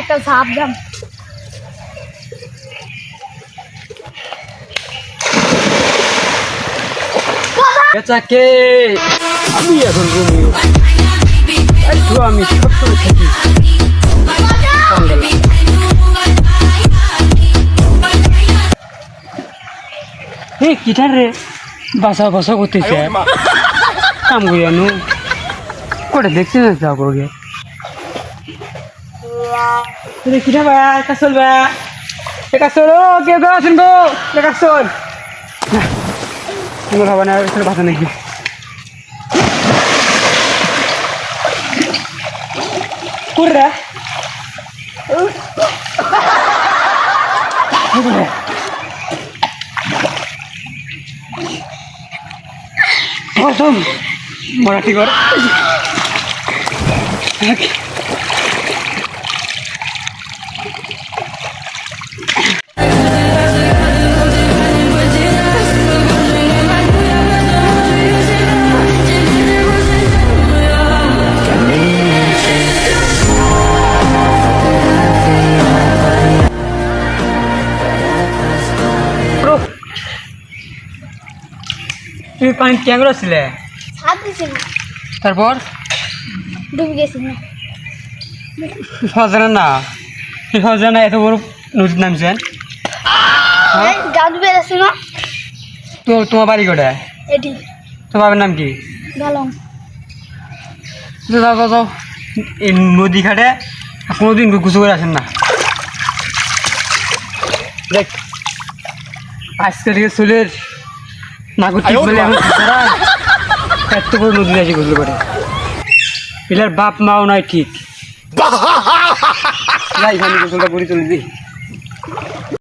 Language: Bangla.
একটা ঝাপ দাম বেচাকে আমি এখন ঘুমিয়ে একটু আমি সবসময় থাকি। এই কিটার রে? বাসা বাসা করতেছে। কাম করি আনু। করে দেখছি না যাও করগে কিটা বা কাজ চলবা কাজ চলো কেউ কেউ আছেন গো কাজ চল তোমার হবে না এখানে ভাষা নাকি কুড়া প্রথম মরাঠি কর তুমি পানি কেমন ছিলে তারপর? ডুবে গেছি না। সজানা না সজানা এত বড় নদীর নামছেন এই গা ডুবে গেছি না? তো তোমার বাড়ি কোথায়? এটি। তোমার নাম কি? যাও যাও যাও। এই নদী ঘাটে কোনোদিন গুছু করে আসেন না। দেখ আজকে থেকে চুলের নাগর টিপ বলে এখন তারা এত বড় নদী আসে গুছু করে এলার বাপ মাও নয় ঠিক গোসলটা করে চলে দিই